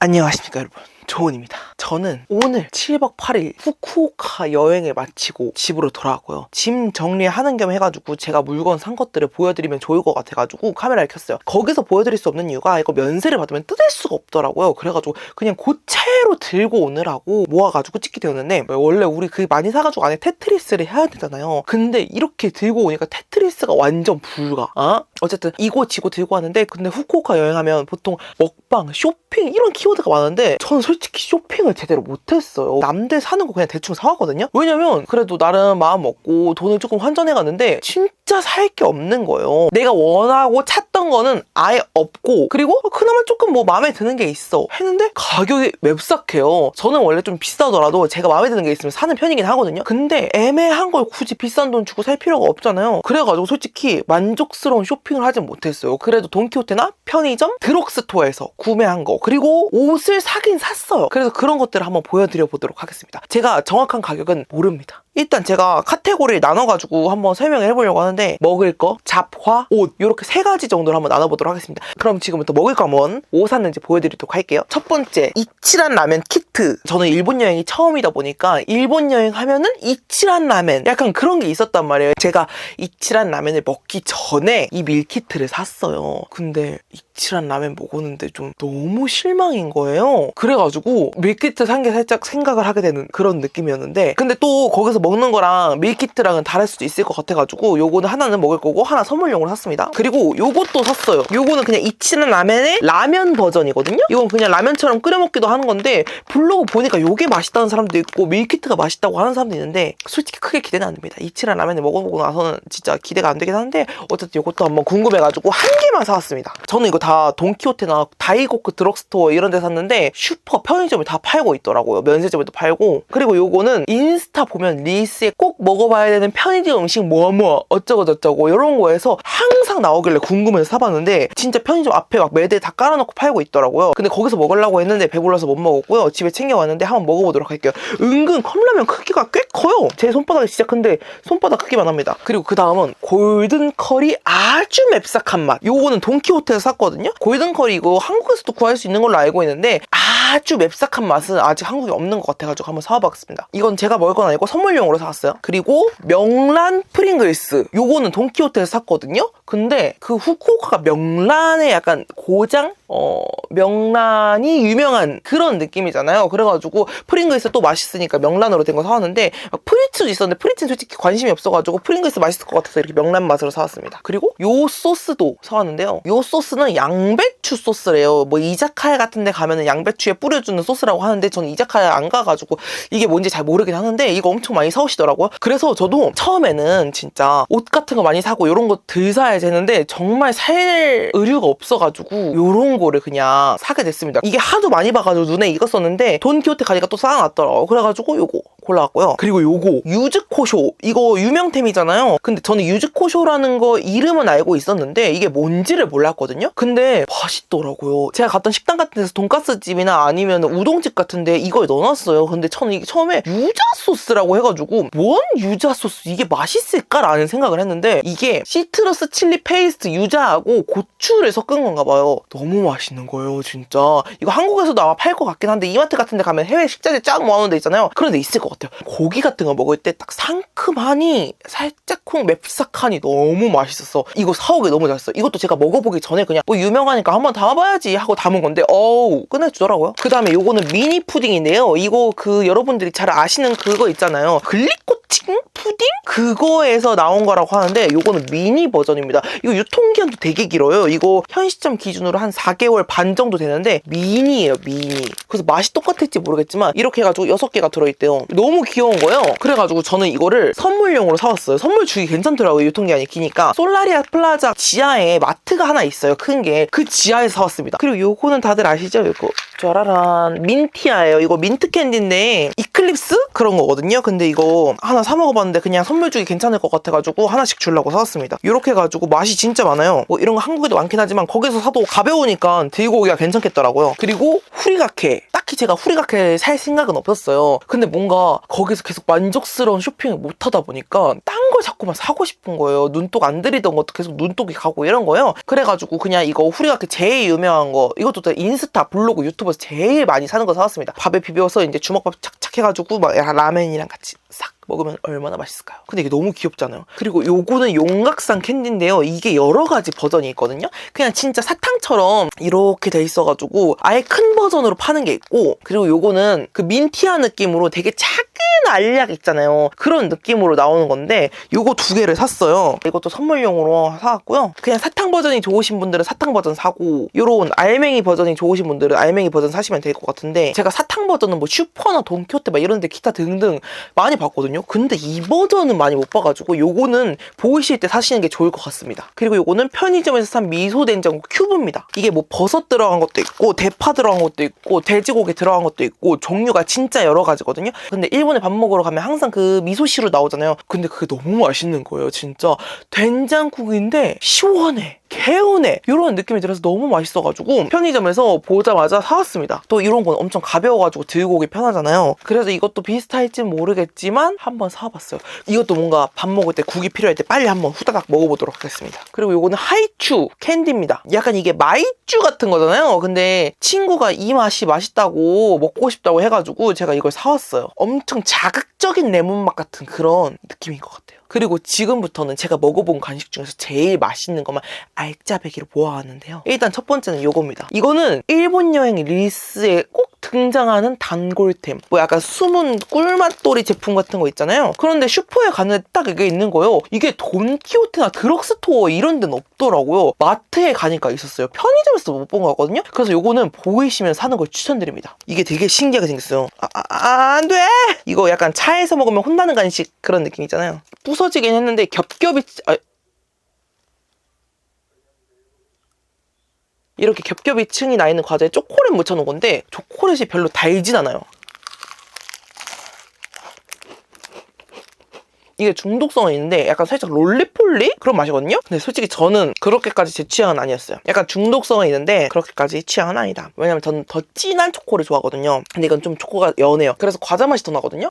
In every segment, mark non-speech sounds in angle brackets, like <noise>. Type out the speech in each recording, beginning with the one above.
안녕하십니까 여러분 조은입니다. 저는 오늘 7박 8일 후쿠오카 여행을 마치고 집으로 돌아왔고요. 짐 정리하는 겸 해가지고 제가 물건 산 것들을 보여드리면 좋을 것 같아가지고 카메라를 켰어요. 거기서 보여드릴 수 없는 이유가 이거 면세를 받으면 뜯을 수가 없더라고요. 그래가지고 그냥 고체로 들고 오느라고 모아가지고 찍게 되었는데 원래 우리 그 많이 사가지고 안에 테트리스를 해야 되잖아요. 근데 이렇게 들고 오니까 테트리스가 완전 불가. 어? 어쨌든 이거 지고 들고 왔는데 근데 후쿠오카 여행하면 보통 먹방, 쇼핑 이런 키워드가 많은데 저는 솔직히 쇼핑을 제대로 못했어요. 남들 사는 거 그냥 대충 사왔거든요. 왜냐면 그래도 나름 마음 먹고 돈을 조금 환전해 갔는데 진짜 살 게 없는 거예요. 내가 원하고 찾던 거는 아예 없고 그리고 그나마 조금 뭐 마음에 드는 게 있어 했는데 가격이 맵싹해요. 저는 원래 좀 비싸더라도 제가 마음에 드는 게 있으면 사는 편이긴 하거든요. 근데 애매한 걸 굳이 비싼 돈 주고 살 필요가 없잖아요. 그래가지고 솔직히 만족스러운 쇼핑을 하진 못했어요. 그래도 돈키호테나 편의점, 드럭스토어에서 구매한 거 그리고 옷을 사긴 샀어요. 그래서 그런 것들을 한번 보여드려 보도록 하겠습니다. 제가 정확한 가격은 모릅니다. 일단 제가 카테고리를 나눠가지고 한번 설명을 해보려고 하는데 먹을 거, 잡화, 옷 이렇게 세 가지 정도로 한번 나눠보도록 하겠습니다. 그럼 지금부터 먹을 거 한번 뭐 샀는지 보여드리도록 할게요. 첫 번째 이치란 라멘 키트. 저는 일본 여행이 처음이다 보니까 일본 여행 하면은 이치란 라멘 약간 그런 게 있었단 말이에요. 제가 이치란 라멘을 먹기 전에 이 밀키트를 샀어요. 근데 이치란 라멘 먹었는데 좀 너무 실망인 거예요. 그래가지고 밀키트 산 게 살짝 생각을 하게 되는 그런 느낌이었는데 근데 또 거기서 먹는 거랑 밀키트랑은 다를 수도 있을 것 같아가지고 요거는 하나는 먹을 거고 하나 선물용으로 샀습니다. 그리고 요것도 샀어요. 요거는 그냥 이치란 라멘의 라면 버전이거든요. 이건 그냥 라면처럼 끓여 먹기도 하는 건데 블로그 보니까 요게 맛있다는 사람도 있고 밀키트가 맛있다고 하는 사람도 있는데 솔직히 크게 기대는 안 됩니다. 이치란 라면을 먹어보고 나서는 진짜 기대가 안 되긴 하는데 어쨌든 이것도 한번 궁금해가지고 한 개만 사왔습니다. 저는 이거 다 돈키호테나 다이고크 드럭스토어 이런 데 샀는데 슈퍼 편의점에 다 팔고 있더라고요. 면세점에도 팔고 그리고 요거는 인스타 보면 릴스에 꼭 먹어봐야 되는 편의점 음식 뭐뭐 뭐 어쩌고 저쩌고 이런 거에서 항상 나오길래 궁금해서 사봤는데 진짜 편의점 앞에 막 매대 다 깔아놓고 팔고 있더라고요. 근데 거기서 먹으려고 했는데 배불러서 못 먹었고요. 집에 챙겨왔는데 한번 먹어보도록 할게요. 은근 컵라면 크기가 꽤 커요. 제 손바닥이 진짜 큰데 손바닥 크기만 합니다. 그리고 그 다음은 골든 커리 아주 맵싹한 맛. 요거는 돈키호테에서 샀거든요. 골든 커리 이거 한국에서도 구할 수 있는 걸로 알고 있는데 아주 맵싹한 맛은 아직 한국에 없는 것 같아가지고 한번 사와봤습니다. 이건 제가 먹을 건 아니고 선물용 으로 사왔어요. 그리고 명란 프링글스. 요거는 돈키호테에서 샀거든요. 근데 그 후쿠오카가 명란의 약간 고장? 어, 명란이 유명한 그런 느낌이잖아요. 그래가지고 프링글스 또 맛있으니까 명란으로 된 거 사왔는데 막 프리츠도 있었는데 프리츠는 솔직히 관심이 없어가지고 프링글스 맛있을 것 같아서 이렇게 명란 맛으로 사왔습니다. 그리고 요 소스도 사왔는데요. 요 소스는 양배추 소스래요. 뭐 이자카야 같은 데 가면은 양배추에 뿌려주는 소스라고 하는데 저는 이자카야 안 가가지고 이게 뭔지 잘 모르긴 하는데 이거 엄청 많이 사오시더라고요. 그래서 저도 처음에는 진짜 옷 같은 거 많이 사고 이런 거 덜 사야지 했는데 정말 살 의류가 없어가지고 요런 거를 그냥 사게 됐습니다. 이게 하도 많이 봐가지고 눈에 익었었는데 돈키호테 가니까 또 쌓아놨더라고요. 그래가지고 요거 골라왔고요. 그리고 요거 유즈코쇼 이거 유명템이잖아요. 근데 저는 유즈코쇼라는 거 이름은 알고 있었는데 이게 뭔지를 몰랐거든요. 근데 맛있더라고요. 제가 갔던 식당 같은 데서 돈가스 집이나 아니면 우동집 같은데 이걸 넣어놨어요. 근데 저는 이게 처음에 유자 소스라고 해가지고 뭔 유자 소스 이게 맛있을까라는 생각을 했는데 이게 시트러스 칠리 페이스트 유자하고 고추를 섞은 건가 봐요. 너무 맛있는 거예요, 진짜. 이거 한국에서도 아마 팔 것 같긴 한데 이마트 같은 데 가면 해외 식자재 쫙 모아놓은 데 있잖아요. 그런 데 있을 것 같아요. 고기 같은 거 먹을 때 딱 상큼하니 살짝쿵 맵싹하니 너무 맛있었어. 이거 사오기 너무 잘했어. 이것도 제가 먹어보기 전에 그냥 뭐 유명하니까 한번 담아봐야지 하고 담은 건데 어우 끝내주더라고요. 그 다음에 요거는 미니 푸딩인데요. 이거 그 여러분들이 잘 아시는 그거 있잖아요. 글리코칭 푸딩? 그거에서 나온 거라고 하는데 요거는 미니 버전입니다. 이거 유통기한도 되게 길어요. 이거 현 시점 기준으로 한 4개월 반 정도 되는데 미니예요 미니. 그래서 맛이 똑같을지 모르겠지만 이렇게 해가지고 6개가 들어있대요. 너무 귀여운 거예요. 그래가지고 저는 이거를 선물용으로 사왔어요. 선물 주기 괜찮더라고요. 유통기한이 기니까. 솔라리아 플라자 지하에 마트가 하나 있어요. 큰 게. 그 지하에서 사왔습니다. 그리고 요거는 다들 아시죠? 요거. 짜라란. 민티아예요. 이거 민트 캔디인데 이클립스? 그런 거거든요. 근데 이거 하나 사 먹어봤는데 그냥 선물 주기 괜찮을 것 같아가지고 하나씩 주려고 사왔습니다. 이렇게 해가지고 맛이 진짜 많아요. 뭐 이런 거 한국에도 많긴 하지만 거기서 사도 가벼우니까 들고 오기가 괜찮겠더라고요. 그리고 후리가케. 딱 딱히 제가 후리가케 살 생각은 없었어요. 근데 뭔가 거기서 계속 만족스러운 쇼핑을 못 하다 보니까 딴 걸 자꾸만 사고 싶은 거예요. 눈독 안 들이던 것도 계속 눈독이 가고 이런 거예요. 그래가지고 그냥 이거 후리가케 제일 유명한 거 이것도 다 인스타 블로그 유튜브에서 제일 많이 사는 거 사왔습니다. 밥에 비벼서 이제 주먹밥 착착 해가지고 막 라멘이랑 같이 싹 먹으면 얼마나 맛있을까요? 근데 이게 너무 귀엽잖아요. 그리고 요거는 용각산 캔디인데요. 이게 여러 가지 버전이 있거든요. 그냥 진짜 사탕처럼 이렇게 돼 있어가지고 아예 큰 버전으로 파는 게 있고 그리고 요거는 그 민티한 느낌으로 되게 작은 알약 있잖아요. 그런 느낌으로 나오는 건데 요거 두 개를 샀어요. 이것도 선물용으로 사왔고요. 그냥 사탕 버전이 좋으신 분들은 사탕 버전 사고 요런 알맹이 버전이 좋으신 분들은 알맹이 버전 사시면 될 것 같은데 제가 사탕 버전은 뭐 슈퍼나 돈키호테 막 이런 데 기타 등등 많이 봤거든요. 근데 이 버전은 많이 못 봐가지고 요거는 보이실 때 사시는 게 좋을 것 같습니다. 그리고 요거는 편의점에서 산 미소 된장국 큐브입니다. 이게 뭐 버섯 들어간 것도 있고 대파 들어간 것도 있고 돼지고기 들어간 것도 있고 종류가 진짜 여러 가지거든요. 근데 일본에 밥 먹으러 가면 항상 그 미소시루 나오잖아요. 근데 그게 너무 맛있는 거예요, 진짜. 된장국인데 시원해. 개운해. 이런 느낌이 들어서 너무 맛있어가지고 편의점에서 보자마자 사왔습니다. 또 이런 건 엄청 가벼워가지고 들고 오기 편하잖아요. 그래서 이것도 비슷할진 모르겠지만 한번 사와봤어요. 이것도 뭔가 밥 먹을 때 국이 필요할 때 빨리 한번 후다닥 먹어보도록 하겠습니다. 그리고 이거는 하이츄 캔디입니다. 약간 이게 마이쭈 같은 거잖아요. 근데 친구가 이 맛이 맛있다고 먹고 싶다고 해가지고 제가 이걸 사왔어요. 엄청 자극적인 레몬 맛 같은 그런 느낌인 것 같아요 그리고 지금부터는 제가 먹어본 간식 중에서 제일 맛있는 것만 알짜배기로 모아왔는데요. 일단 첫 번째는 요겁니다. 이거는 일본 여행 릴스에 꼭 등장하는 단골템. 뭐 약간 숨은 꿀맛돌이 제품 같은 거 있잖아요. 그런데 슈퍼에 갔는데 딱 이게 있는 거예요. 이게 돈키호테나 드럭스토어 이런 데는 없더라고요. 마트에 가니까 있었어요. 편의점에서 못 본 거거든요. 그래서 요거는 보이시면 사는 걸 추천드립니다. 이게 되게 신기하게 생겼어요. 아, 아, 아, 안 돼! 이거 약간 차에서 먹으면 혼나는 간식 그런 느낌 있잖아요. 부서지긴 했는데 겹겹이 아, 이렇게 겹겹이 층이 나 있는 과자에 초콜릿 묻혀놓은 건데 초콜릿이 별로 달진 않아요. 이게 중독성은 있는데 약간 살짝 롤리폴리 그런 맛이거든요. 근데 솔직히 저는 그렇게까지 제 취향은 아니었어요. 약간 중독성은 있는데 그렇게까지 취향은 아니다. 왜냐면 저는 더 진한 초코를 좋아하거든요. 근데 이건 좀 초코가 연해요. 그래서 과자 맛이 더 나거든요.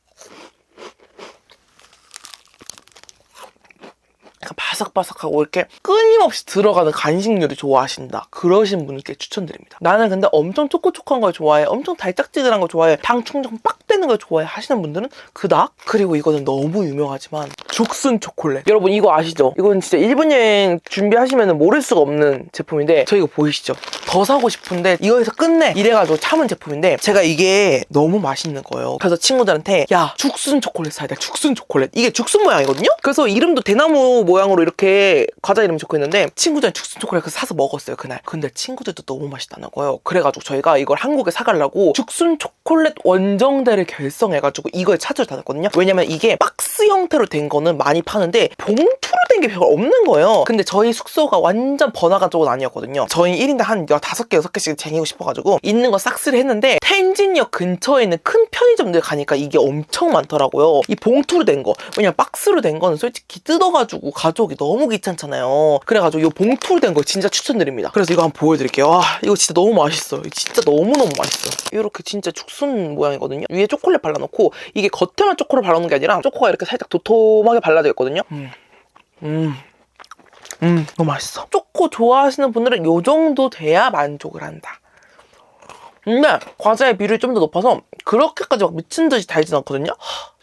약간 바삭바삭하고 이렇게 끊임없이 들어가는 간식류를 좋아하신다. 그러신 분께 추천드립니다. 나는 근데 엄청 초코초코한 걸 좋아해. 엄청 달짝지근한 걸 좋아해. 당 충전 빡 되는 걸 좋아해 하시는 분들은 그닥. 그리고 이거는 너무 유명하지만 죽순 초콜릿. 여러분 이거 아시죠? 이건 진짜 일본 여행 준비하시면 모를 수가 없는 제품인데 저 이거 보이시죠? 더 사고 싶은데 이거에서 끝내 이래가지고 참은 제품인데 제가 이게 너무 맛있는 거예요. 그래서 친구들한테 야 죽순 초콜릿 사야 돼. 죽순 초콜릿. 이게 죽순 모양이거든요? 그래서 이름도 대나무 모양으로 이렇게 과자 이름 적혀 있는데 친구들이 죽순 초콜릿 그 사서 먹었어요 그날. 근데 친구들도 너무 맛있다는 거예요. 그래가지고 저희가 이걸 한국에 사가려고 죽순 초콜릿 원정대를 결성해가지고 이걸 찾으러 다녔거든요. 왜냐면 이게 박스 형태로 된 거는 많이 파는데 봉투로 된 게 별로 없는 거예요. 근데 저희 숙소가 완전 번화가 쪽은 아니었거든요. 저희 1인당 한 5개, 6개씩 쟁이고 싶어가지고 있는 거 싹쓸이 했는데 텐진역 근처에 있는 큰 편의점들 가니까 이게 엄청 많더라고요. 이 봉투로 된 거. 왜냐면 박스로 된 거는 솔직히 뜯어가지고 가져오기 너무 귀찮잖아요. 그래가지고 이 봉투로 된 거 진짜 추천드립니다. 그래서 이거 한번 보여드릴게요. 와 이거 진짜 너무 맛있어요. 이거 진짜 너무너무 맛있어요. 이렇게 진짜 죽순 모양이거든요. 위에 초콜릿 발라놓고 이게 겉에만 초코를 발라놓은 게 아니라 초코가 이렇게 살짝 도톰하게 발라져 있거든요. 음. 음. 음, 너무 맛있어. 초코 좋아하시는 분들은 요 정도 돼야 만족을 한다. 근데 과자의 비율이 좀 더 높아서 그렇게까지 막 미친 듯이 달진 않거든요.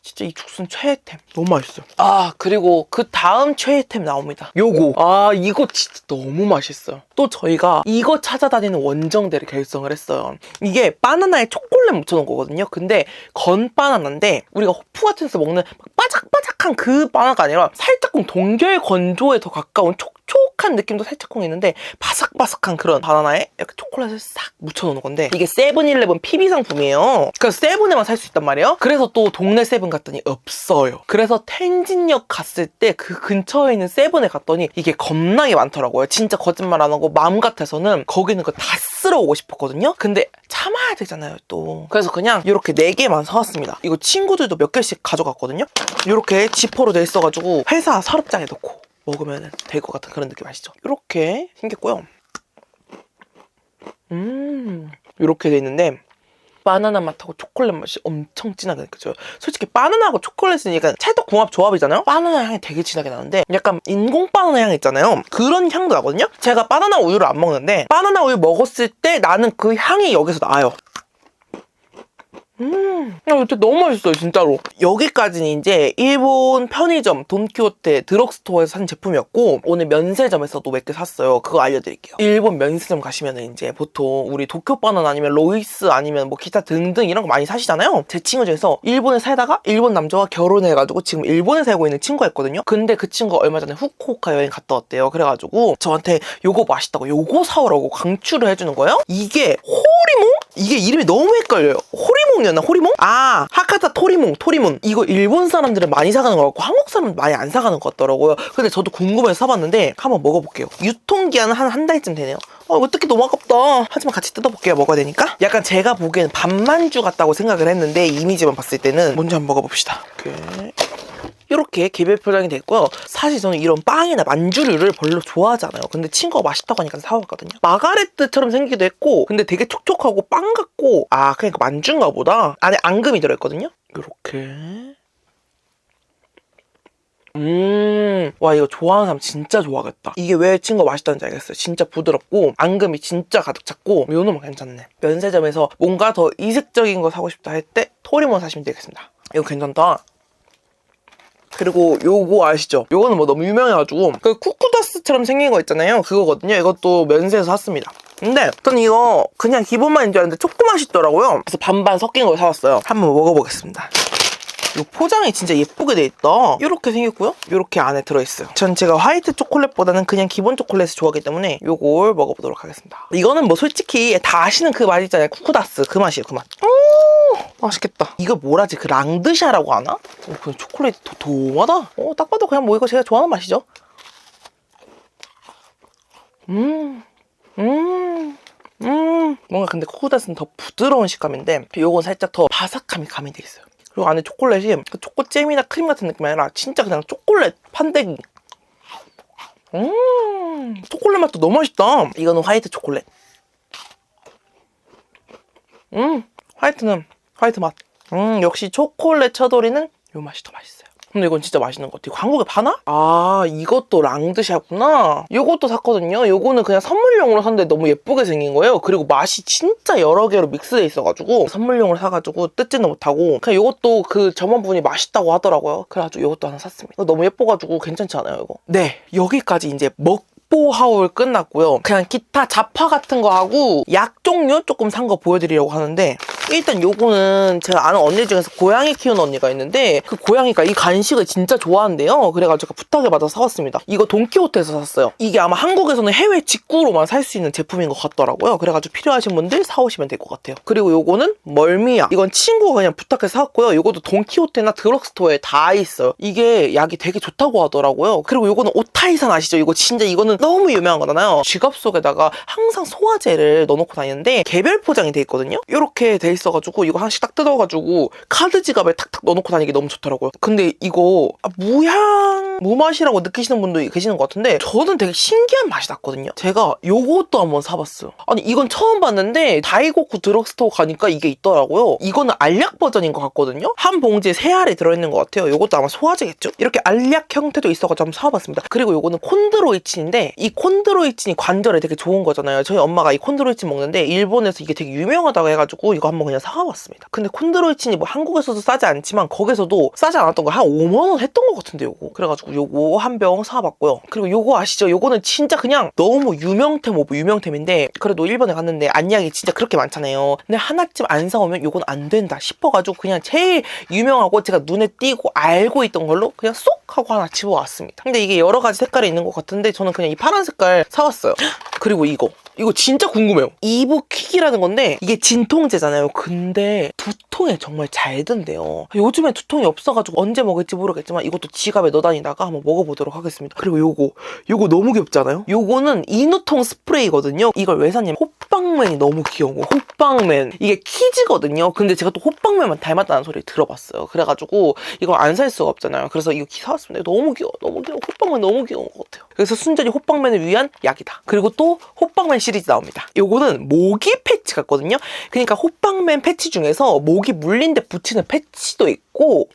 하, 진짜 이 죽순 최애템. 너무 맛있어요. 아, 그리고 그 다음 최애템 나옵니다. 요거. 아, 이거 진짜 너무 맛있어요. 또 저희가 이거 찾아다니는 원정대를 결성을 했어요. 이게 바나나에 초콜릿 묻혀놓은 거거든요. 근데 건 바나나인데 우리가 호프 같은 데서 먹는 막 바삭바삭한 그 바나나가 아니라 살짝금 동결 건조에 더 가까운 촉촉한 느낌도 살짝쿵 있는데 바삭바삭한 그런 바나나에 이렇게 초콜릿을 싹 묻혀놓는 건데 이게 세븐일레븐 PB 상품이에요. 그래서 세븐에만 살 수 있단 말이에요. 그래서 또 동네 세븐 갔더니 없어요. 그래서 텐진역 갔을 때 그 근처에 있는 세븐에 갔더니 이게 겁나게 많더라고요. 진짜 거짓말 안 하고 마음 같아서는 거기 있는 거다 쓸어오고 싶었거든요. 근데 참아야 되잖아요 또. 그래서 그냥 이렇게 4개만 사왔습니다. 이거 친구들도 몇 개씩 가져갔거든요. 이렇게 지퍼로 돼 있어가지고 회사 서랍장에 넣고 먹으면 될 것 같은 그런 느낌 아시죠? 이렇게 생겼고요. 음, 이렇게 돼 있는데 바나나 맛하고 초콜릿 맛이 엄청 진하게 느껴져요. 솔직히 바나나하고 초콜릿은 약간 찰떡궁합 조합이잖아요. 바나나 향이 되게 진하게 나는데 약간 인공 바나나 향 있잖아요. 그런 향도 나거든요. 제가 바나나 우유를 안 먹는데 바나나 우유 먹었을 때 나는 그 향이 여기서 나요. 음, 야, 이거 너무 맛있어요, 진짜로. 여기까지는 이제 일본 편의점, 돈키호테, 드럭스토어에서 산 제품이었고, 오늘 면세점에서도 몇 개 샀어요. 그거 알려드릴게요. 일본 면세점 가시면 은 이제 보통 우리 도쿄바나나 아니면 로이스 아니면 뭐 기타 등등 이런 거 많이 사시잖아요. 제 친구 중에서 일본에 살다가 일본 남자와 결혼해가지고 지금 일본에 살고 있는 친구가 있거든요. 근데 그 친구가 얼마 전에 후쿠오카 여행 갔다 왔대요. 그래가지고 저한테 요거 맛있다고 요거 사오라고 강추를 해주는 거예요. 이게 호리몽? 이게 이름이 너무 헷갈려요. 호리몽 이었나? 호리몽? 아, 하카타 토리몽, 토리몬. 이거 일본 사람들은 많이 사가는 거 같고 한국 사람은 많이 안 사가는 것 같더라고요. 근데 저도 궁금해서 사봤는데 한번 먹어볼게요. 유통기한은 한한 달쯤 되네요. 어, 이거 뜯기 너무 아깝다. 하지만 같이 뜯어볼게요. 먹어야 되니까. 약간 제가 보기엔 반만주 같다고 생각을 했는데 이미지만 봤을 때는 먼저 한번 먹어봅시다. 이렇게. 이렇게 개별 포장이 됐고요. 사실 저는 이런 빵이나 만주류를 별로 좋아하지 않아요. 근데 친구가 맛있다고 하니까 사왔거든요. 마가레트처럼 생기기도 했고, 근데 되게 촉촉하고 빵 같고, 아, 그러니까 만주인가 보다. 안에 앙금이 들어있거든요. 이렇게. 음, 와, 이거 좋아하는 사람 진짜 좋아하겠다. 이게 왜 친구가 맛있다는지 알겠어요. 진짜 부드럽고, 앙금이 진짜 가득 찼고, 요 놈은 괜찮네. 면세점에서 뭔가 더 이색적인 거 사고 싶다 할 때, 토리몬 사시면 되겠습니다. 이거 괜찮다. 그리고 요거 아시죠? 요거는 뭐 너무 유명해가지고 그 쿠쿠다스처럼 생긴 거 있잖아요. 그거거든요. 이것도 면세에서 샀습니다. 근데 전 이거 그냥 기본만인 줄 알았는데 초코 맛이 있더라고요. 그래서 반반 섞인 걸 사왔어요. 한번 먹어보겠습니다. 이 포장이 진짜 예쁘게 돼 있다. 이렇게 생겼고요. 이렇게 안에 들어있어요. 전 제가 화이트 초콜릿보다는 그냥 기본 초콜릿을 좋아하기 때문에 이걸 먹어보도록 하겠습니다. 이거는 뭐 솔직히 다 아시는 그 맛 있잖아요. 쿠쿠다스 그 맛이에요. 그 맛. 오 맛있겠다. 이거 뭐라지? 그 랑드샤라고 하나? 어, 그냥 초콜릿 도, 도마다? 어, 딱 봐도 그냥 뭐 이거 제가 좋아하는 맛이죠. 음, 음. 음, 뭔가 근데 쿠쿠다스는 더 부드러운 식감인데 요건 살짝 더 바삭함이 가미돼 있어요. 그리고 안에 초콜릿이 그 초코잼이나 크림 같은 느낌이 아니라 진짜 그냥 초콜릿 판때기. 음, 초콜릿 맛도 너무 맛있다. 이거는 화이트 초콜릿. 음, 화이트는 화이트 맛. 음, 역시 초콜릿 차돌이는 요 맛이 더 맛있어요. 근데 이건 진짜 맛있는 것 같아요. 한국에 파나? 아, 이것도 랑드샤구나. 요것도 샀거든요. 요거는 그냥 선물용으로 샀는데 너무 예쁘게 생긴 거예요. 그리고 맛이 진짜 여러 개로 믹스돼 있어가지고 선물용으로 사가지고 뜯지는 못하고 그냥 요것도 그 점원분이 맛있다고 하더라고요. 그래가지고 요것도 하나 샀습니다. 너무 예뻐가지고 괜찮지 않아요, 이거? 네, 여기까지 이제 먹뽀 하울 끝났고요. 그냥 기타 잡화 같은 거 하고 약 종류 조금 산 거 보여드리려고 하는데 일단 요거는 제가 아는 언니 중에서 고양이 키우는 언니가 있는데 그 고양이가 이 간식을 진짜 좋아한대요. 그래가지고 부탁을 받아서 사왔습니다. 이거 돈키호테에서 샀어요. 이게 아마 한국에서는 해외 직구로만 살 수 있는 제품인 것 같더라고요. 그래가지고 필요하신 분들 사오시면 될 것 같아요. 그리고 요거는 멀미약. 이건 친구가 그냥 부탁해서 사왔고요. 요것도 돈키호테나 드럭스토어에 다 있어요. 이게 약이 되게 좋다고 하더라고요. 그리고 요거는 오타이산 아시죠? 이거 진짜 이거는 너무 유명한 거잖아요. 지갑 속에다가 항상 소화제를 넣어놓고 다니는데 개별 포장이 돼 있거든요. 이렇게 돼 있어가지고 이거 하나씩 딱 뜯어가지고 카드 지갑에 탁탁 넣어놓고 다니기 너무 좋더라고요. 근데 이거 아, 무향 무맛이라고 느끼시는 분도 계시는 것 같은데 저는 되게 신기한 맛이 났거든요. 제가 요것도 한번 사봤어요. 아니 이건 처음 봤는데 다이고쿠 드럭스토어 가니까 이게 있더라고요. 이거는 알약 버전인 것 같거든요. 한 봉지에 세 알이 들어있는 것 같아요. 요것도 아마 소화제겠죠? 이렇게 알약 형태도 있어가지고 한번 사봤습니다. 그리고 요거는 콘드로이친인데 이 콘드로이친이 관절에 되게 좋은 거잖아요. 저희 엄마가 이 콘드로이친 먹는데 일본에서 이게 되게 유명하다고 해가지고 이거 한번 그냥 사와봤습니다. 근데 콘드로이친이 뭐 한국에서도 싸지 않지만 거기서도 싸지 않았던 거 한 5만 원 했던 것 같은데 요거. 그래가지고 요거 한 병 사와봤고요. 그리고 요거 아시죠? 요거는 진짜 그냥 너무 유명템 오브 유명템인데 그래도 일본에 갔는데 안약이 진짜 그렇게 많잖아요. 근데 하나쯤 안 사오면 요건 안 된다 싶어가지고 그냥 제일 유명하고 제가 눈에 띄고 알고 있던 걸로 그냥 쏙 하고 하나 집어왔습니다. 근데 이게 여러 가지 색깔이 있는 것 같은데 저는 그냥 이 파란 색깔 사왔어요. 그리고 이거. 이거 진짜 궁금해요. 이브킥이라는 건데 이게 진통제잖아요. 근데 두통에 정말 잘 든대요. 요즘에 두통이 없어가지고 언제 먹을지 모르겠지만 이것도 지갑에 넣어 다니다가 한번 먹어보도록 하겠습니다. 그리고 요거 요거 너무 귀엽지 않아요? 요거는 인후통 스프레이거든요. 이걸 왜 샀냐면 호빵맨이 너무 귀여운 거예요. 호빵맨. 이게 키즈거든요. 근데 제가 또 호빵맨만 닮았다는 소리 들어봤어요. 그래가지고 이걸 안 살 수가 없잖아요. 그래서 이거 사왔습니다. 너무 귀여워. 너무 귀여워. 호빵맨 너무 귀여운 것 같아요. 그래서 순전히 호빵맨을 위한 약이다. 그리고 또 호빵맨 시리즈 나옵니다. 요거는 모기 패치 같거든요. 그러니까 호빵맨 패치 중에서 모기 물린 데 붙이는 패치도 있고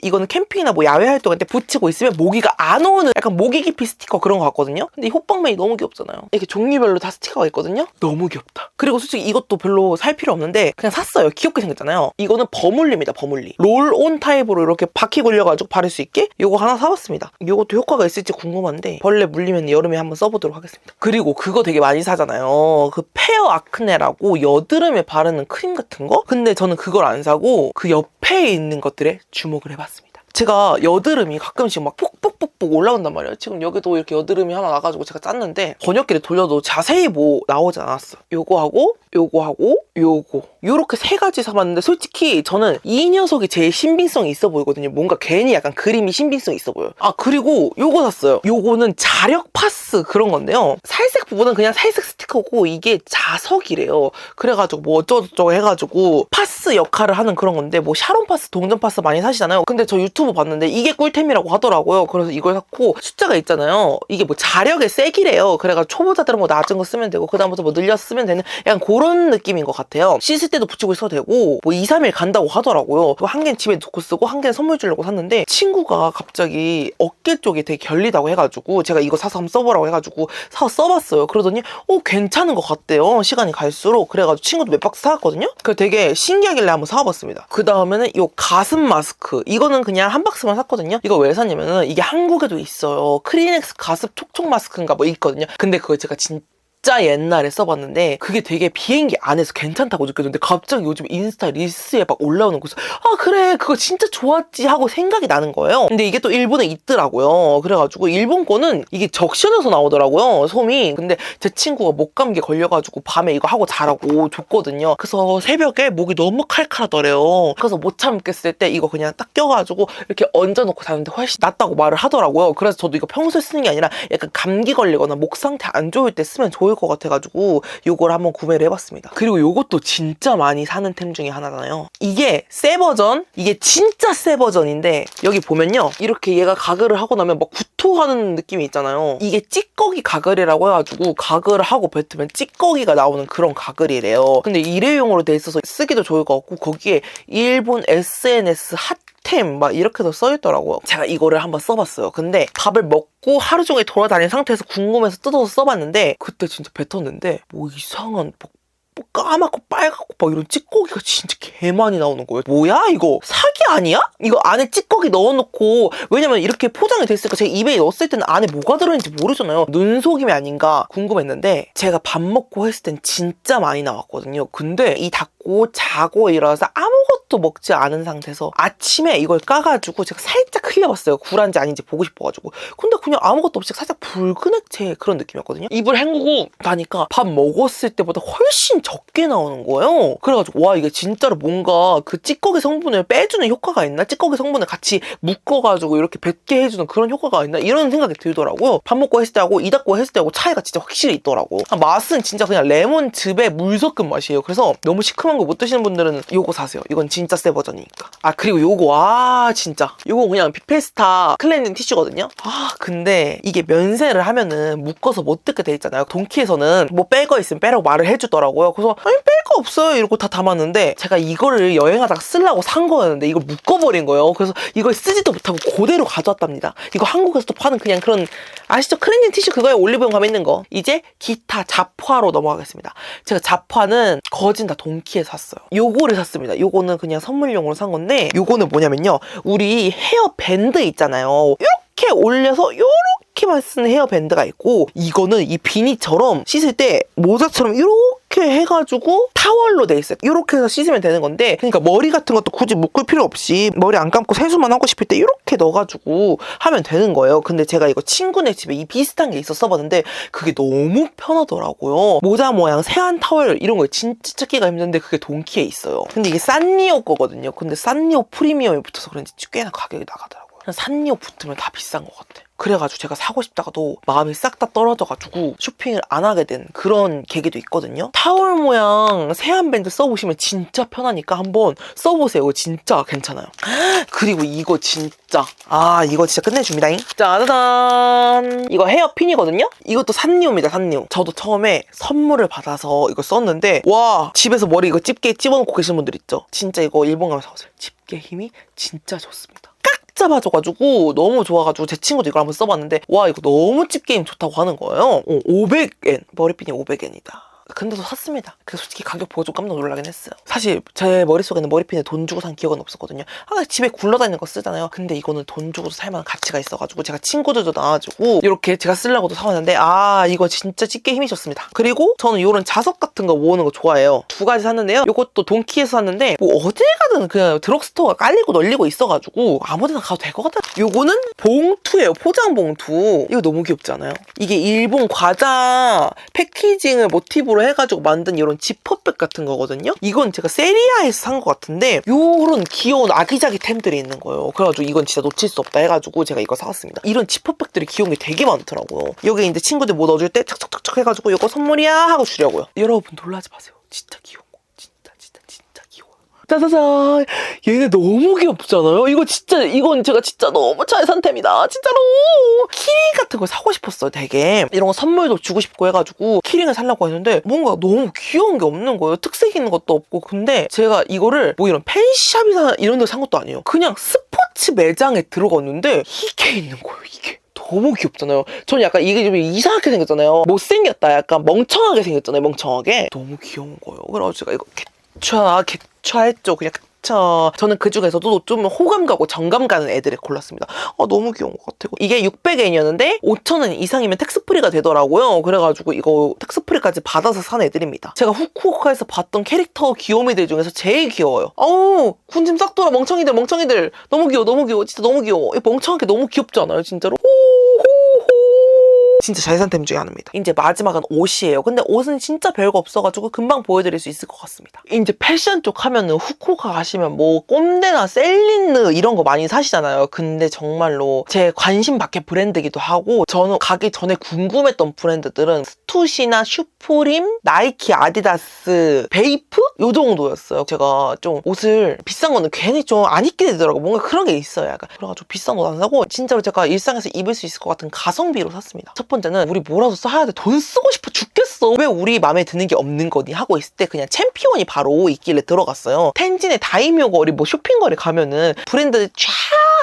이거는 캠핑이나 뭐 야외 활동할 때 붙이고 있으면 모기가 안 오는 약간 모기 기피 스티커 그런 거 같거든요. 근데 이 호빵맨이 너무 귀엽잖아요. 이렇게 종류별로 다 스티커가 있거든요. 너무 귀엽다. 그리고 솔직히 이것도 별로 살 필요 없는데 그냥 샀어요. 귀엽게 생겼잖아요. 이거는 버물리입니다. 버물리. 롤온 타입으로 이렇게 바퀴 굴려가지고 바를 수 있게 요거 하나 사봤습니다. 요것도 효과가 있을지 궁금한데 벌레 물리면 여름에 한번 써보도록 하겠습니다. 그리고 그거 되게 많이 사잖아요. 그 페어 아크네라고 여드름에 바르는 크림 같은 거? 근데 저는 그걸 안 사고 그 옆에 있는 것들에 주 목을 해봤습니다. 제가 여드름이 가끔씩 막 뽁뽁뽁뽁 올라온단 말이에요. 지금 여기도 이렇게 여드름이 하나 나가지고 제가 짰는데 번역기를 돌려도 자세히 뭐 나오지 않았어. 요거하고 요거하고 요거 요렇게 세 가지 사봤는데 솔직히 저는 이 녀석이 제일 신빙성이 있어 보이거든요. 뭔가 괜히 약간 그림이 신빙성이 있어 보여요. 아 그리고 요거 샀어요. 요거는 자력 파스 그런 건데요. 살색 부분은 그냥 살색 스티커고 이게 자석이래요. 그래가지고 뭐 어쩌고저쩌고 해가지고 파스 역할을 하는 그런 건데 뭐 샤론 파스, 동전 파스 많이 사시잖아요. 근데 저 유튜브 봤는데 이게 꿀템이라고 하더라고요. 그래서 이걸 샀고 숫자가 있잖아요. 이게 뭐 자력의 세기래요. 그래가지고 초보자들은 뭐 낮은 거 쓰면 되고 그다음부터 뭐 쓰면 되는 약간 그런 느낌인 것 같아요. 씻을 때도 붙이고 있어도 되고 뭐 2, 3일 간다고 하더라고요. 한 개는 집에 놓고 쓰고 한 개는 선물 주려고 샀는데 친구가 갑자기 어깨 쪽이 되게 결리다고 해가지고 제가 이거 사서 한번 써보라고 해가지고 사서 써봤어요. 그러더니 어 괜찮은 것 같대요. 시간이 갈수록 그래가지고 친구도 몇 박스 사왔거든요. 그 되게 신기하길래 한번 사와봤습니다. 그 다음에는 이 가슴 마스크 이거는 그냥 한 박스만 샀거든요. 이거 왜 샀냐면은 이게 한국에도 있어요. 크리넥스 가습 촉촉 마스크인가 뭐 있거든요. 근데 그거 제가 진짜 진짜 옛날에 써봤는데 그게 되게 비행기 안에서 괜찮다고 느껴졌는데 갑자기 요즘 인스타 릴스에 막 올라오는 거서 아 그래 그거 진짜 좋았지 하고 생각이 나는 거예요. 근데 이게 또 일본에 있더라고요. 그래가지고 일본 거는 이게 적셔져서 나오더라고요 솜이. 근데 제 친구가 목감기 걸려가지고 밤에 이거 하고 자라고 줬거든요. 그래서 새벽에 목이 너무 칼칼하더래요. 그래서 못 참겠을 때 이거 그냥 딱 껴가지고 이렇게 얹어놓고 자는데 훨씬 낫다고 말을 하더라고요. 그래서 저도 이거 평소에 쓰는 게 아니라 약간 감기 걸리거나 목 상태 안 좋을 때 쓰면 좋을 것 같아가지고 요걸 한번 구매를 해봤습니다. 그리고 요것도 진짜 많이 사는 템 중에 하나잖아요. 이게 새 버전, 이게 진짜 새 버전인데 여기 보면요. 이렇게 얘가 가글을 하고 나면 막 구토하는 느낌이 있잖아요. 이게 찌꺼기 가글이라고 해가지고 가글을 하고 뱉으면 찌꺼기가 나오는 그런 가글이래요. 근데 일회용으로 돼 있어서 쓰기도 좋을 것 같고 거기에 일본 SNS 핫 템 막 이렇게도 써있더라고요. 제가 이거를 한번 써봤어요. 근데 밥을 먹고 하루 종일 돌아다닌 상태에서 궁금해서 뜯어서 써봤는데 그때 진짜 뱉었는데 뭐 이상한 뭐 뭐 까맣고 빨갛고 막 이런 찌꺼기가 진짜 개 많이 나오는 거예요. 뭐야 이거 사기 아니야? 이거 안에 찌꺼기 넣어놓고 왜냐면 이렇게 포장이 됐으니까 제가 입에 넣었을 때는 안에 뭐가 들어있는지 모르잖아요. 눈속임이 아닌가 궁금했는데 제가 밥 먹고 했을 땐 진짜 많이 나왔거든요. 근데 이 닫고 자고 일어나서 아무것도 먹지 않은 상태에서 아침에 이걸 까가지고 제가 살짝 흘려봤어요. 굴한지 아닌지 보고 싶어가지고. 근데 그냥 아무것도 없이 살짝 붉은 액체 그런 느낌이었거든요. 입을 헹구고 나니까 밥 먹었을 때보다 훨씬 적게 나오는 거예요. 그래가지고 와 이게 진짜로 뭔가 그 찌꺼기 성분을 빼주는 효과가 있나? 찌꺼기 성분을 같이 묶어가지고 이렇게 뱉게 해주는 그런 효과가 있나? 이런 생각이 들더라고요. 밥 먹고 했을 때하고 이 닫고 했을 때하고 차이가 진짜 확실히 있더라고. 아, 맛은 진짜 그냥 레몬즙에 물 섞은 맛이에요. 그래서 너무 시큼한 거 못 드시는 분들은 요거 사세요. 이건 진짜 새 버전이니까. 아 그리고 요거 아 진짜 요거 그냥 피페스타 클렌징 티슈거든요. 아 근데 이게 면세를 하면은 묶어서 못 뜯게 돼 있잖아요. 동키에서는 뭐뺄거 있으면 빼라고 말을 해주더라고요. 그래서 아니 뺄 거 없어요 이러고 다 담았는데 제가 이거를 여행하다가 쓰려고 산 거였는데 이걸 묶어버린 거예요. 그래서 이걸 쓰지도 못하고 그대로 가져왔답니다. 이거 한국에서도 파는 그냥 그런 아시죠? 클렌징 티슈 그거에 올리브영 가면 있는 거. 이제 기타 잡화로 넘어가겠습니다. 제가 잡화는 거진 다 동키에 샀어요. 요거를 샀습니다. 요거는 그냥 선물용으로 산 건데 요거는 뭐냐면요. 우리 헤어 밴드 있잖아요. 이렇게 올려서 요렇게 만 쓰는 헤어 밴드가 있고 이거는 이 비니처럼 씻을 때 모자처럼 이렇게 해가지고 타월로 돼 있어요. 이렇게 해서 씻으면 되는 건데 그러니까 머리 같은 것도 굳이 묶을 필요 없이 머리 안 감고 세수만 하고 싶을 때 이렇게 넣어가지고 하면 되는 거예요. 근데 제가 이거 친구네 집에 이 비슷한 게 있어 써봤는데 그게 너무 편하더라고요. 모자 모양 세안 타월 이런 거 진짜 찾기가 힘든데 그게 동키에 있어요. 근데 이게 산리오 거거든요. 근데 산리오 프리미엄이 붙어서 그런지 꽤나 가격이 나가더라고요. 산리오 붙으면 다 비싼 것 같아. 그래가지고 제가 사고 싶다가도 마음이 싹 다 떨어져가지고 쇼핑을 안 하게 된 그런 계기도 있거든요. 타월 모양 세안 밴드 써보시면 진짜 편하니까 한번 써보세요. 진짜 괜찮아요. <gasps> 그리고 이거 진짜 아 이거 진짜 끝내줍니다. 짜자잔 이거 헤어핀이거든요. 이것도 산리오입니다. 산리오. 저도 처음에 선물을 받아서 이거 썼는데 와 집에서 머리 이거 집게 집어넣고 계신 분들 있죠. 진짜 이거 일본 가면 사오세요. 집게 힘이 진짜 좋습니다. 깍 잡아줘가지고 너무 좋아가지고 제 친구도 이걸 한번 써봤는데 와 이거 너무 집 게임 좋다고 하는 거예요. 어, 500엔 머리핀이 500엔이다. 근데도 샀습니다. 그래서 솔직히 가격 보고 좀 깜짝 놀라긴 했어요. 사실 제 머릿속에는 머리핀에 돈 주고 산 기억은 없었거든요. 아, 집에 굴러다니는 거 쓰잖아요. 근데 이거는 돈 주고도 살 만한 가치가 있어가지고 제가 친구들도 나와주고 이렇게 제가 쓰려고도 사왔는데 아 이거 진짜 집게 힘이 좋습니다. 그리고 저는 이런 자석 같은 거 모으는 거 좋아해요. 두 가지 샀는데요. 이것도 돈키에서 샀는데 뭐 어딜 가든 그냥 드럭스토어가 깔리고 널리고 있어가지고 아무데나 가도 될 것 같아요. 요거는 봉투예요. 포장 봉투. 이거 너무 귀엽지 않아요? 이게 일본 과자 패키징을 모티브로 해가지고 만든 이런 지퍼백 같은 거거든요. 이건 제가 세리아에서 산 것 같은데 요런 귀여운 아기자기 템들이 있는 거예요. 그래가지고 이건 진짜 놓칠 수 없다 해가지고 제가 이거 사왔습니다. 이런 지퍼백들이 귀여운 게 되게 많더라고요. 여기 이제 친구들 뭐 넣어줄 때 착착착착 해가지고 이거 선물이야 하고 주려고요. 여러분 놀라지 마세요. 진짜 귀여운 거. 진짜 진짜 진짜 귀여워요. 짜자잔 얘네 너무 귀엽잖아요 이거 진짜 이건 제가 진짜 너무 잘 산 템이다 진짜로 키링 같은 거 사고 싶었어요 되게 이런 거 선물도 주고 싶고 해가지고 키링을 살려고 했는데 뭔가 너무 귀여운 게 없는 거예요 특색 있는 것도 없고 근데 제가 이거를 뭐 이런 팬샵이나 이런 데산 것도 아니에요 그냥 스포츠 매장에 들어갔는데 이게 있는 거예요 이게 너무 귀엽잖아요. 저는 약간 이게 좀 이상하게 생겼잖아요. 못생겼다. 약간 멍청하게 생겼잖아요. 멍청하게. 너무 귀여운 거예요. 그래서 제가 이거 개차, 개차했죠. 그냥 개차. 저는 그 중에서도 좀 호감 가고 정감 가는 애들을 골랐습니다. 아, 너무 귀여운 것 같아요. 이게 600엔이었는데 5,000원 이상이면 텍스프리가 되더라고요. 그래가지고 이거 텍스프리까지 받아서 산 애들입니다. 제가 후쿠오카에서 봤던 캐릭터 귀요미들 중에서 제일 귀여워요. 어우, 군짐 싹 돌아 멍청이들, 멍청이들. 너무 귀여워, 너무 귀여워. 진짜 너무 귀여워. 이 멍청하게 너무 귀엽지 않아요, 진짜로? 호호호. 진짜 잘 산 템 중에 하나입니다. 이제 마지막은 옷이에요. 근데 옷은 진짜 별거 없어가지고 금방 보여드릴 수 있을 것 같습니다. 이제 패션 쪽 하면은 후쿠오카 가시면 뭐 꼼데나 셀린느 이런 거 많이 사시잖아요. 근데 정말로 제 관심 밖의 브랜드기도 하고 저는 가기 전에 궁금했던 브랜드들은 스투시나 슈프림, 나이키, 아디다스, 베이프 요 정도였어요. 제가 좀 옷을 비싼 거는 괜히 좀 안 입게 되더라고. 뭔가 그런 게 있어요. 약간 그래가지고 비싼 옷 안 사고 진짜로 제가 일상에서 입을 수 있을 것 같은 가성비로 샀습니다. 첫 번째는 우리 뭐라도 써야 돼. 돈 쓰고 싶어 죽겠어. 왜 우리 마음에 드는 게 없는 거니 하고 있을 때 그냥 챔피언이 바로 있길래 들어갔어요. 텐진의 다이묘 거리 뭐 쇼핑거리 가면은 브랜드들 쫙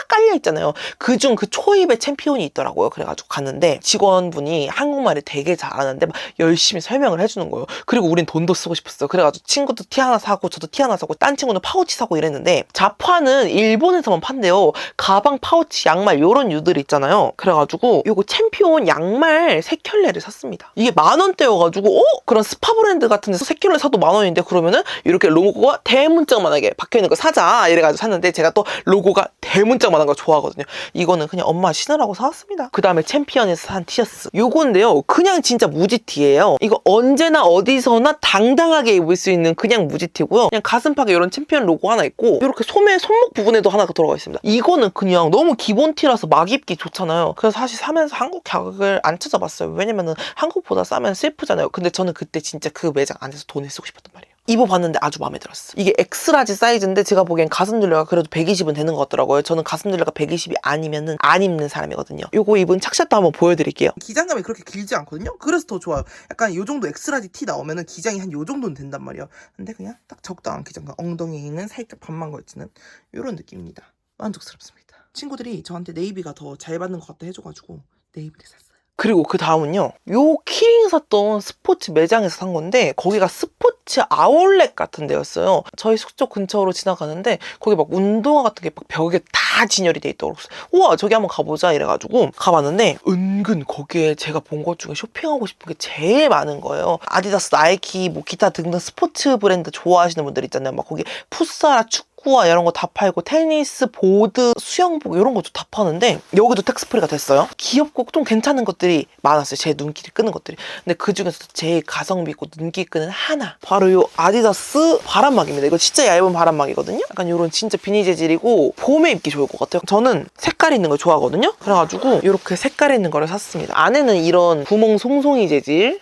깔려 있잖아요. 그중 그 초입에 챔피언이 있더라고요. 그래가지고 갔는데 직원분이 한국말을 되게 잘하는데 막 열심히 설명을 해주는 거예요. 그리고 우린 돈도 쓰고 싶었어요. 그래가지고 친구도 티 하나 사고 저도 티 하나 사고 딴 친구는 파우치 사고 이랬는데 자파는 일본에서만 판대요. 가방, 파우치, 양말 요런 유들 있잖아요. 그래가지고 요거 챔피언 양말 세 켤레를 샀습니다. 이게 만 원대여가지고 어? 그런 스파 브랜드 같은 데서 세 켤레 사도 만 원인데 그러면은 이렇게 로고가 대문짝만하게 박혀있는 거 사자 이래가지고 샀는데 제가 또 로고가 대문짝만한 거 좋아하거든요. 이거는 그냥 엄마 신으라고 사왔습니다. 그 다음에 챔피언에서 산 티셔츠. 요건데요. 그냥 진짜 무지티예요. 이거 언제나 어디서나 당당하게 입을 수 있는 그냥 무지티고요. 그냥 가슴팍에 이런 챔피언 로고 하나 있고 이렇게 소매 손목 부분에도 하나가 들어가 있습니다. 이거는 그냥 너무 기본 티라서 막 입기 좋잖아요. 그래서 사실 사면서 한국 가격을 안 찾아봤어요. 왜냐면은 한국보다 싸면 슬프잖아요. 근데 저는 그때 진짜 그 매장 안에서 돈을 쓰고 싶었단 말이에요. 입어봤는데 아주 마음에 들었어. 이게 엑스라지 사이즈인데 제가 보기엔 가슴 둘레가 그래도 120은 되는 것 같더라고요. 저는 가슴 둘레가 120이 아니면은 안 입는 사람이거든요. 요거 입은 착샷도 한번 보여드릴게요. 기장감이 그렇게 길지 않거든요. 그래서 더 좋아요. 약간 요 정도 엑스라지 티 나오면은 기장이 한 요 정도는 된단 말이에요. 근데 그냥 딱 적당한 기장감. 엉덩이는 살짝 반만 걸치는 요런 느낌입니다. 만족스럽습니다. 친구들이 저한테 네이비가 더 잘 받는 것 같다 해줘가지고 네이비를 샀어요. 그리고 그 다음은요. 요 키링 샀던 스포츠 매장에서 산 건데 거기가 스포츠 아울렛 같은 데였어요. 저희 숙소 근처로 지나가는데 거기 막 운동화 같은 게 막 벽에 다 진열이 돼 있더라고요. 그래서 우와 저기 한번 가보자 이래가지고 가봤는데 은근 거기에 제가 본 것 중에 쇼핑하고 싶은 게 제일 많은 거예요. 아디다스, 나이키, 뭐 기타 등등 스포츠 브랜드 좋아하시는 분들 있잖아요. 막 거기 풋사라, 축구 축구화 이런 거 다 팔고 테니스, 보드, 수영복 이런 것도 다 파는데 여기도 텍스프리가 됐어요. 귀엽고 좀 괜찮은 것들이 많았어요. 제 눈길을 끄는 것들이. 근데 그 중에서 제일 가성비 있고 눈길 끄는 하나 바로 요 아디다스 바람막입니다. 이거 진짜 얇은 바람막이거든요. 약간 요런 진짜 비니 재질이고 봄에 입기 좋을 것 같아요. 저는 색깔 있는 걸 좋아하거든요. 그래가지고 이렇게 색깔 있는 거를 샀습니다. 안에는 이런 구멍 송송이 재질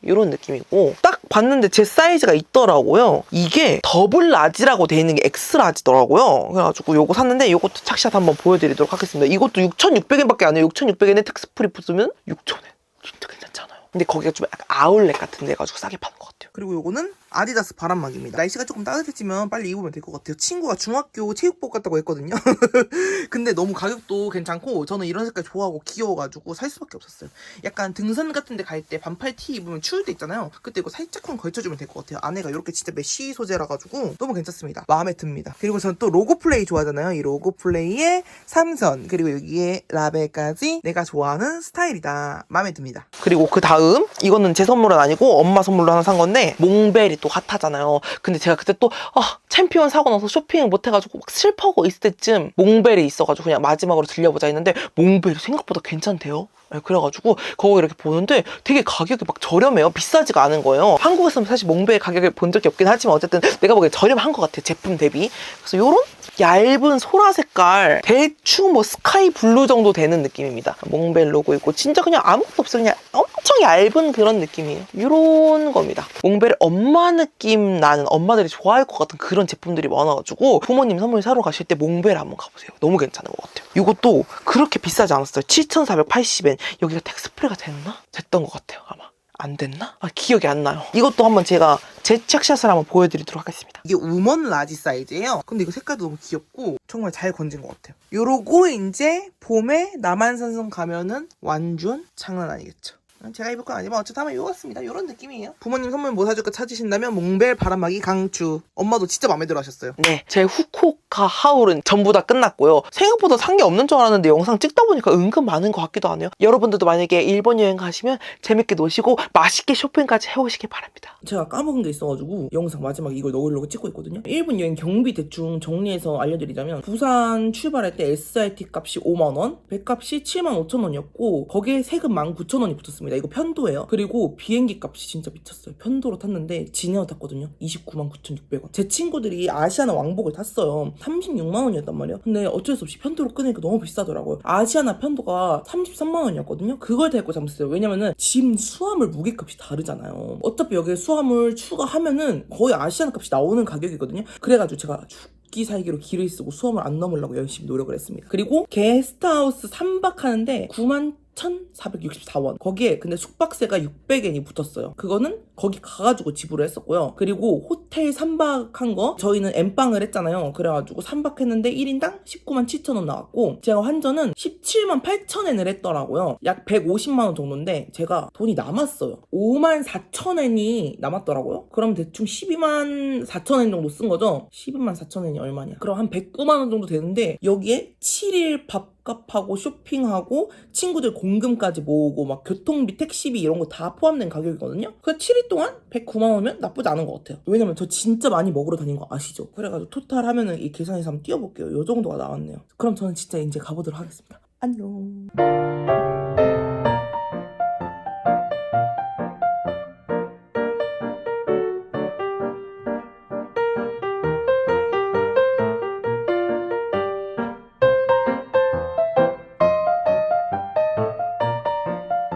이런 느낌이고 딱 봤는데 제 사이즈가 있더라고요. 이게 더블 라지라고 돼 있는 게 X 라지더라고요. 그래가지고 요거 샀는데 요것도 착샷 한번 보여드리도록 하겠습니다. 이것도 6,600엔밖에 안 해요. 6,600엔에 텍스프리 붙으면 6,000엔. 진짜 괜찮잖아요. 근데 거기가 좀 약간 아울렛 같은 데 가지고 싸게 파는 것 같아요. 그리고 요거는 아디다스 바람막입니다. 날씨가 조금 따뜻해지면 빨리 입으면 될 것 같아요. 친구가 중학교 체육복 같다고 했거든요. <laughs> 근데 너무 가격도 괜찮고 저는 이런 색깔 좋아하고 귀여워가지고 살 수밖에 없었어요. 약간 등산 같은 데 갈 때 반팔 티 입으면 추울 때 있잖아요. 그때 이거 살짝만 걸쳐주면 될 것 같아요. 안에가 이렇게 진짜 메쉬 소재라 가지고 너무 괜찮습니다. 마음에 듭니다. 그리고 저는 또 로고 플레이 좋아하잖아요. 이 로고 플레이의 삼선 그리고 여기에 라벨까지 내가 좋아하는 스타일이다. 마음에 듭니다. 그리고 그 다음 이거는 제 선물은 아니고 엄마 선물로 하나 산 건데 몽벨이 또 핫하잖아요. 근데 제가 그때 또 아, 챔피언 사고 나서 쇼핑을 못 해가지고 막 슬퍼하고 있을 때쯤 몽벨이 있어가지고 그냥 마지막으로 들려보자 했는데 몽벨이 생각보다 괜찮대요. 네, 그래가지고 거기 이렇게 보는데 되게 가격이 막 저렴해요. 비싸지가 않은 거예요. 한국에서는 사실 몽벨 가격을 본 적이 없긴 하지만 어쨌든 내가 보기엔 저렴한 것 같아요. 제품 대비. 그래서 요런 얇은 소라 색깔 대충 뭐 스카이 블루 정도 되는 느낌입니다. 몽벨 로고 있고 진짜 그냥 아무것도 없어요. 그냥 엄청 얇은 그런 느낌이에요. 요런 겁니다. 몽벨 엄마 느낌 나는 엄마들이 좋아할 것 같은 그런 제품들이 많아가지고 부모님 선물 사러 가실 때 몽벨 한번 가보세요. 너무 괜찮은 것 같아요. 이것도 그렇게 비싸지 않았어요. 7,480엔. 여기가 텍스프레가 됐나? 됐던 것 같아요, 아마. 안 됐나? 아, 기억이 안 나요. 이것도 한번 제가 제 착샷을 한번 보여드리도록 하겠습니다. 이게 우먼 라지 사이즈예요. 근데 이거 색깔도 너무 귀엽고 정말 잘 건진 것 같아요. 요러고 이제 봄에 남한산성 가면은 완전 장난 아니겠죠. 제가 입을 건 아니지만 어쨌든 한번 입어봤습니다. 이런 느낌이에요. 부모님 선물 뭐 사줄까 찾으신다면 몽벨 바람막이 강추. 엄마도 진짜 마음에 들어 하셨어요. 네. 제 후쿠오카 하울은 전부 다 끝났고요. 생각보다 산 게 없는 줄 알았는데 영상 찍다 보니까 은근 많은 것 같기도 하네요. 여러분들도 만약에 일본 여행 가시면 재밌게 노시고 맛있게 쇼핑까지 해오시길 바랍니다. 제가 까먹은 게 있어가지고 영상 마지막에 이걸 넣으려고 찍고 있거든요. 일본 여행 경비 대충 정리해서 알려드리자면 부산 출발할 때 SRT 값이 5만 원, 배값이 7만 5천 원이었고 거기에 세금 19,000원이 붙었습니다. 이거 편도예요. 그리고 비행기 값이 진짜 미쳤어요. 편도로 탔는데 진에어 탔거든요. 29만 9,600원. 제 친구들이 아시아나 왕복을 탔어요. 36만 원이었단 말이에요. 근데 어쩔 수 없이 편도로 끊으니까 너무 비싸더라고요. 아시아나 편도가 33만 원이었거든요. 그걸 데리고 잠수어요. 왜냐면은 짐 수화물 무게값이 다르잖아요. 어차피 여기에 수화물 추가하면은 거의 아시아나 값이 나오는 가격이거든요. 그래가지고 제가 죽기 살기로 길을 쓰고 수험을 안 넘으려고 열심히 노력을 했습니다. 그리고 게스트하우스 3박 하는데 9만 1,464원. 거기에 근데 숙박세가 600엔이 붙었어요. 그거는 거기 가가지고 지불을 했었고요. 그리고 호텔 3박 한 거 저희는 엠빵을 했잖아요. 그래가지고 3박 했는데 1인당 19만 7천 원 나왔고 제가 환전은 17만 8천 엔을 했더라고요. 약 150만 원 정도인데 제가 돈이 남았어요. 5만 4천 엔이 남았더라고요. 그럼 대충 12만 4천 엔 정도 쓴 거죠. 12만 4천 엔이 얼마냐? 그럼 한 109만 원 정도 되는데 여기에 7일 밥 값하고 쇼핑하고 친구들 공금까지 모으고 막 교통비, 택시비 이런 거 다 포함된 가격이거든요. 그 7일 동안 109만 원이면 나쁘지 않은 것 같아요. 왜냐면 저 진짜 많이 먹으러 다닌 거 아시죠? 그래가지고 토탈 하면은 이 계산해서 한번 띄워볼게요. 요 정도가 나왔네요. 그럼 저는 진짜 이제 가보도록 하겠습니다. 안녕.